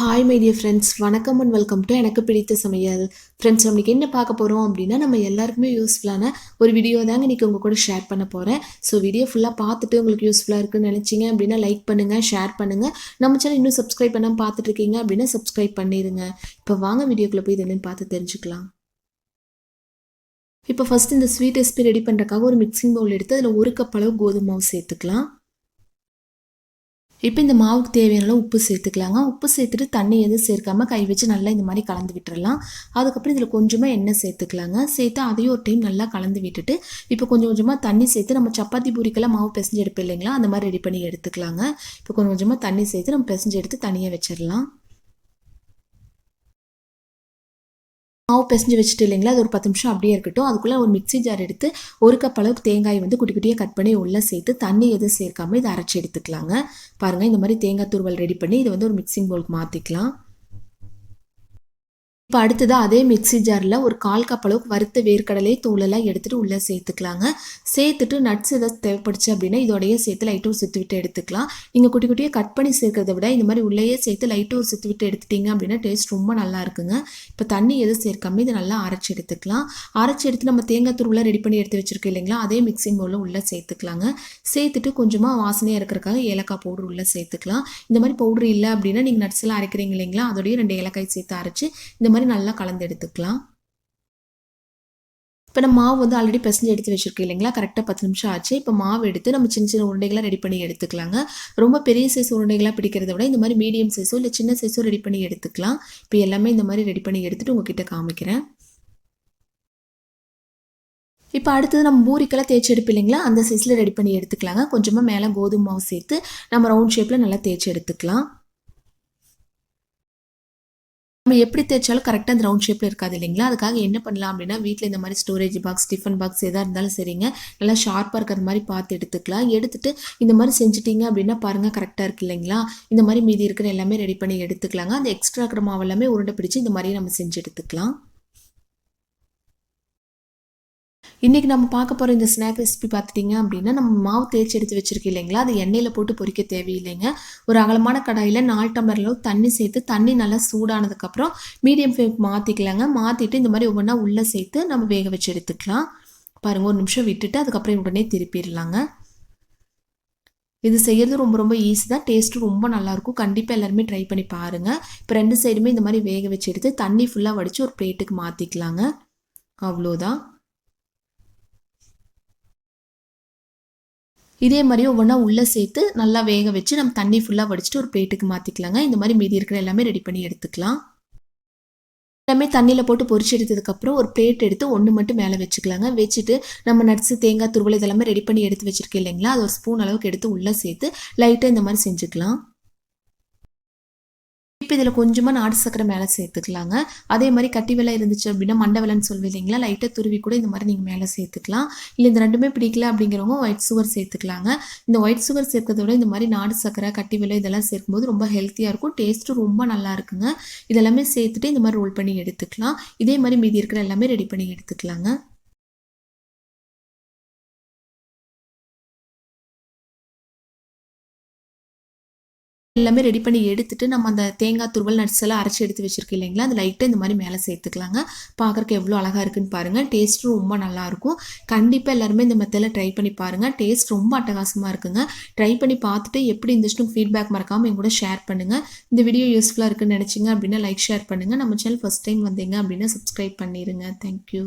Hi my dear friends வணக்கம் and welcome to எனக்கு பிடித்த சமையல். ஃப்ரெண்ட்ஸ் நம்மளுக்கு என்ன பார்க்க போகிறோம் அப்படின்னா நம்ம எல்லாருக்குமே யூஸ்ஃபுல்லான ஒரு வீடியோ தாங்க இன்றைக்கி உங்கள் கூட ஷேர் பண்ண போகிறேன் ஸோ வீடியோ ஃபுல்லாக பார்த்துட்டு உங்களுக்கு யூஸ்ஃபுல்லாக இருக்குன்னு நினச்சிங்க அப்படின்னா லைக் பண்ணுங்கள் ஷேர் பண்ணுங்கள் நம்ம சேனல் இன்னும் சப்ஸ்கிரைப் பண்ணாமல் பார்த்துட்டு இருக்கீங்க அப்படின்னா சப்ஸ்கிரைப் பண்ணிடுங்க. இப்போ வாங்க வீடியோக்குள்ளே போய் இது பார்த்து தெரிஞ்சுக்கலாம். இப்போ ஃபஸ்ட் இந்த ஸ்வீட் ரெசிபி ரெடி பண்ணுறக்காக ஒரு மிக்சிங் பவுல் எடுத்து அதில் ஒரு கப் அளவு கோதுமை மாவு சேர்த்துக்கலாம். இப்போ இந்த மாவுக்கு தேவையான உப்பு சேர்த்துக்கலாங்க. உப்பு சேர்த்துட்டு தண்ணி எதுவும் சேர்க்காம கை வச்சு நல்லா இந்த மாதிரி கலந்து விட்டுடலாம் அதுக்கப்புறம் இதில் கொஞ்சமாக எண்ணெய் சேர்த்துக்கலாங்க. சேர்த்து அதையும் ஒரு டைம் நல்லா கலந்து விட்டுட்டு இப்போ கொஞ்சம் கொஞ்சமாக தண்ணி சேர்த்து நம்ம சப்பாத்தி பூரிக்கெல்லாம் மாவு பிசைஞ்சு எடுப்போம் இல்லைங்களா? அந்த மாதிரி ரெடி பண்ணி எடுத்துக்கலாங்க. இப்போ கொஞ்சம் கொஞ்சமாக தண்ணி சேர்த்து நம்ம பிசைஞ்சு எடுத்து தனியாக வச்சிடலாம். மாவு பிசைஞ்சு வச்சுட்டு இல்லைங்களா? அது ஒரு பத்து நிமிஷம் அப்படியே இருக்கட்டும். அதுக்குள்ளே ஒரு மிக்சி ஜார் எடுத்து ஒரு கப் அளவுக்கு தேங்காய் வந்து குட்டி குட்டியாக கட் பண்ணி உள்ளே சேர்த்து தண்ணி எதுவும் சேர்க்காம இதை அரைச்சி எடுத்துக்கலாங்க. பாருங்கள் இந்த மாதிரி தேங்காய் துருவல் ரெடி பண்ணி இதை வந்து ஒரு மிக்சிங் பவுலுக்கு மாற்றிக்கலாம் இப்போ அடுத்ததாக அதே மிக்சி ஜாரில் ஒரு கால் கப் அளவுக்கு வறுத்த வேர்க்கடலை தூளெல்லாம் எடுத்துகிட்டு உள்ளே சேர்த்துக்கலாங்க. சேர்த்துட்டு நட்ஸ் ஏதாவது தேவைப்படுச்சு அப்படின்னா இதோடையே சேர்த்து லைட்டாக ஒரு சுற்றி விட்டு எடுத்துக்கலாம். நீங்கள் குட்டி குட்டியாக கட் பண்ணி சேர்க்கறத விட இந்த மாதிரி உள்ளேயே சேர்த்து லைட்டாக ஒரு சுற்றி விட்டு எடுத்துட்டிங்க அப்படின்னா டேஸ்ட் ரொம்ப நல்லா இருக்குங்க. இப்போ தண்ணி எதுவும் சேர்க்காம இதை நல்லா அரைச்சி எடுத்துக்கலாம். அரைச்சி எடுத்து நம்ம தேங்காய் தூள்லாம் ரெடி பண்ணி எடுத்து வச்சுருக்கோம் இல்லைங்களா? அதே மிக்சிங் பவுலில் உள்ளே சேர்த்துக்கலாங்க. சேர்த்துட்டு கொஞ்சமாக வாசனையாக இருக்கிறக்காக ஏலக்காய் பவுடர் உள்ளே சேர்த்துக்கலாம். இந்த மாதிரி பவுடர் இல்லை அப்படின்னா நீங்கள் நட்ஸ்லாம் அரைக்கிறீங்க இல்லைங்களா? அதோடய ரெண்டு ஏலக்காய் சேர்த்து அரைச்சி இந்த மாதிரி மாதிரி நல்லா கலந்து எடுத்துக்கலாம். இப்போ நம்ம மாவு வந்து ஆல்ரெடி பிசைஞ்சு எடுத்து வச்சுருக்கோம் இல்லைங்களா? கரெக்டாக பத்து நிமிஷம் ஆச்சு. இப்போ மாவு எடுத்து நம்ம சின்ன சின்ன உருண்டைகளாக ரெடி பண்ணி எடுத்துக்கலாங்க. ரொம்ப பெரிய சைஸ் உருண்டைகளாக பிடிக்கிறத விட இந்த மாதிரி மீடியம் சைஸோ இல்லை சின்ன சைஸோ ரெடி பண்ணி எடுத்துக்கலாம். இப்போ எல்லாமே இந்த மாதிரி ரெடி பண்ணி எடுத்துகிட்டு உங்ககிட்ட காமிக்கிறேன். இப்போ அடுத்தது நம்ம பூரிக்கெல்லாம் தேய்ச்சி எடுப்பு இல்லைங்களா? அந்த சைஸில் ரெடி பண்ணி எடுத்துக்கலாங்க. கொஞ்சமாக மேலே கோதுமை மாவு சேர்த்து நம்ம ரவுண்ட் ஷேப்பில் நல்லா தேய்ச்சி எடுத்துக்கலாம். நம்ம எப்படி தேய்ச்சாலும் கரெக்டாக அந்த ரவுண்ட் ஷேப்பில் இருக்காது இல்லைங்களா? அதுக்காக என்ன பண்ணலாம் அப்படின்னா வீட்டில் இந்த மாதிரி ஸ்டோரேஜ் பாக்ஸ் டிஃபன் பாக்ஸ் எதாக இருந்தாலும் சரிங்க. நல்லா ஷார்ப்பாக இருக்கிற மாதிரி பார்த்து எடுத்துக்கலாம். எடுத்துட்டு இந்த மாதிரி செஞ்சுட்டிங்க அப்படின்னா பாருங்கள் கரெக்டாக இருக்கு இல்லைங்களா? இந்த மாதிரி மீதி இருக்கிற எல்லாமே ரெடி பண்ணி எடுத்துக்கலாங்க. அந்த எக்ஸ்ட்ரா இருக்கிற மாவு எல்லாமே உருண்டை பிடிச்சி இந்த மாதிரி நம்ம செஞ்சு எடுத்துக்கலாம். இன்றைக்கி நம்ம பார்க்க போகிற இந்த ஸ்நாக் ரெசிபி பார்த்துட்டிங்க அப்படின்னா நம்ம மாவு தேய்ச்சி எடுத்து வச்சுருக்கோம் இல்லைங்களா? அது எண்ணெயில் போட்டு பொறிக்க தேவையில்லைங்க. ஒரு அகலமான கடாயில் நாலு டம்ளர் தண்ணி சேர்த்து தண்ணி நல்லா சூடானதுக்கப்புறம் மீடியம் ஃப்ளேம் மாற்றிக்கலாங்க மாற்றிட்டு இந்த மாதிரி ஒவ்வொன்றா உள்ளே சேர்த்து நம்ம வேக வச்சு எடுத்துக்கலாம். பாருங்கள் ஒரு நிமிஷம் விட்டுட்டு அதுக்கப்புறம் உடனே திருப்பிடலாங்க. இது செய்யறது ரொம்ப ரொம்ப ஈஸி தான். டேஸ்ட்டு ரொம்ப நல்லாயிருக்கும். கண்டிப்பாக எல்லாருமே ட்ரை பண்ணி பாருங்கள் இப்போ ரெண்டு சைடுமே இந்த மாதிரி வேக வச்சு எடுத்து தண்ணி ஃபுல்லாக வடித்து ஒரு பிளேட்டுக்கு மாற்றிக்கலாங்க அவ்வளோதான். இதே மாதிரி ஒவ்வொன்றா உள்ளே சேர்த்து நல்லா வேக வச்சு நம்ம தண்ணி ஃபுல்லாக வடிச்சிட்டு ஒரு பிளேட்டுக்கு மாற்றிக்கலாங்க இந்த மாதிரி மீதி இருக்கிற எல்லாமே ரெடி பண்ணி எடுத்துக்கலாம். எல்லாமே தண்ணியில் போட்டு பொரிச்சு எடுத்ததுக்கப்புறம் ஒரு பிளேட் எடுத்து ஒன்று மட்டும் மேலே வச்சுக்கலாங்க. வச்சுட்டு நம்ம நட்ஸு தேங்காய் துருவல் இதெல்லாமே ரெடி பண்ணி எடுத்து வச்சுருக்கேன் இல்லைங்களா? அது ஒரு ஸ்பூன் அளவுக்கு எடுத்து உள்ளே சேர்த்து லைட்டாக இந்த மாதிரி செஞ்சுக்கலாம். இப்போ இதில் கொஞ்சமாக நாடு சக்கரை மேலே சேர்த்துக்கலாங்க. அதே மாதிரி கட்டி வெலை இருந்துச்சு அப்படின்னா மண்டை வெலைன்னு சொல்லுவீங்க இல்லைங்களா? லைட்டாக துருவி கூட இந்த மாதிரி நீங்கள் மேலே சேர்த்துக்கலாம். இல்லை இந்த ரெண்டுமே பிடிக்கல அப்படிங்கிறவங்க ஒயிட் சுகர் சேர்த்துக்கலாங்க. இந்த ஒயிட் சுகர் சேர்க்கறத விட இந்த மாதிரி நாடு சக்கரை கட்டி வெலை இதெல்லாம் சேர்க்கும்போது ரொம்ப ஹெல்த்தியாக இருக்கும். டேஸ்ட்டும் ரொம்ப நல்லா இருக்குங்க. இதெல்லாமே சேர்த்துட்டு இந்த மாதிரி ரோல் பண்ணி எடுத்துக்கலாம். இதே மாதிரி மீதி இருக்கிற எல்லாமே ரெடி பண்ணி எடுத்துக்கலாங்க. எல்லாமே ரெடி பண்ணி எடுத்துட்டு நம்ம அந்த தேங்காய் துருவல் நட்ஸ் எல்லாம் அரைச்சி எடுத்து வச்சிருக்கோம் இல்லைங்களா? அந்த லைட்டாக இந்த மாதிரி மேலே சேர்த்துக்கலாங்க. பார்க்குறக்கு எவ்வளோ அழகாக இருக்குன்னு பாருங்கள் டேஸ்ட்டும் ரொம்ப நல்லாயிருக்கும் கண்டிப்பாக எல்லாருமே இந்த மெத்தடில் ட்ரை பண்ணி பாருங்கள் டேஸ்ட் ரொம்ப அட்டகாசமாக இருக்குங்க. ட்ரை பண்ணி பார்த்துட்டு எப்படி இருந்துச்சுன்னு ஃபீட்பேக் மறக்காமல் என் கூட ஷேர் பண்ணுங்கள் இந்த வீடியோ யூஸ்ஃபுல்லாக இருக்குன்னு நினச்சிங்க அப்படின்னா லைக் ஷேர் பண்ணுங்கள் நம்ம சேனல் ஃபஸ்ட் டைம் வந்தீங்க அப்படின்னா சப்ஸ்கிரைப் பண்ணிடுங்க தேங்க்யூ